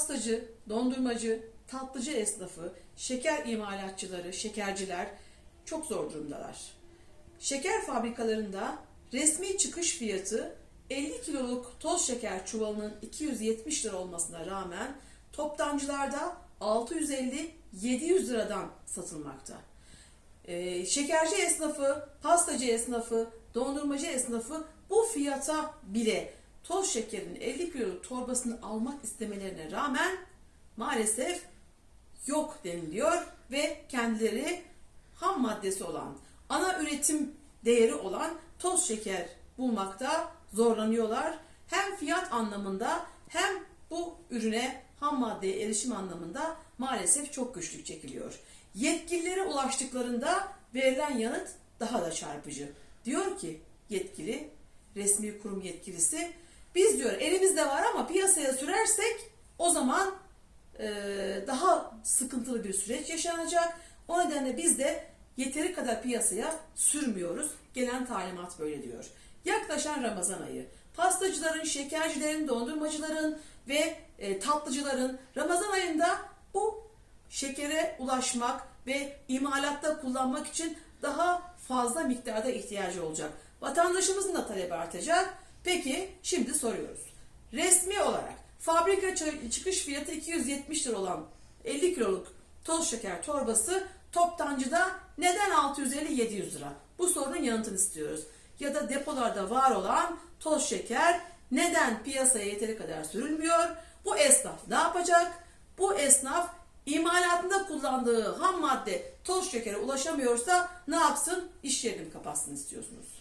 pastacı, dondurmacı, tatlıcı esnafı, şeker imalatçıları, şekerciler çok zor durumdalar. Şeker fabrikalarında resmi çıkış fiyatı 50 kiloluk toz şeker çuvalının 270 lira olmasına rağmen toptancılarda 650-700 liradan satılmakta. Ee, şekerci esnafı, pastacı esnafı, dondurmacı esnafı bu fiyata bile toz şekerin 50 kiloluk torbasını almak istemelerine rağmen maalesef yok deniliyor ve kendileri ham maddesi olan, ana üretim değeri olan toz şeker bulmakta zorlanıyorlar. Hem fiyat anlamında hem bu ürüne ham maddeye erişim anlamında maalesef çok güçlük çekiliyor. Yetkililere ulaştıklarında verilen yanıt daha da çarpıcı. Diyor ki yetkili, resmi kurum yetkilisi, biz diyor elimizde var ama piyasaya sürersek o zaman e, daha sıkıntılı bir süreç yaşanacak. O nedenle biz de yeteri kadar piyasaya sürmüyoruz. Gelen talimat böyle diyor. Yaklaşan Ramazan ayı. Pastacıların, şekercilerin, dondurmacıların ve e, tatlıcıların Ramazan ayında bu şekere ulaşmak ve imalatta kullanmak için daha fazla miktarda ihtiyacı olacak. Vatandaşımızın da talebi artacak. Peki şimdi soruyoruz. Resmi olarak fabrika çı- çıkış fiyatı 270 lira olan 50 kiloluk toz şeker torbası toptancıda neden 650-700 lira? Bu sorunun yanıtını istiyoruz. Ya da depolarda var olan toz şeker neden piyasaya yeteri kadar sürülmüyor? Bu esnaf ne yapacak? Bu esnaf imalatında kullandığı ham madde toz şekere ulaşamıyorsa ne yapsın? İş yerini kapatsın istiyorsunuz?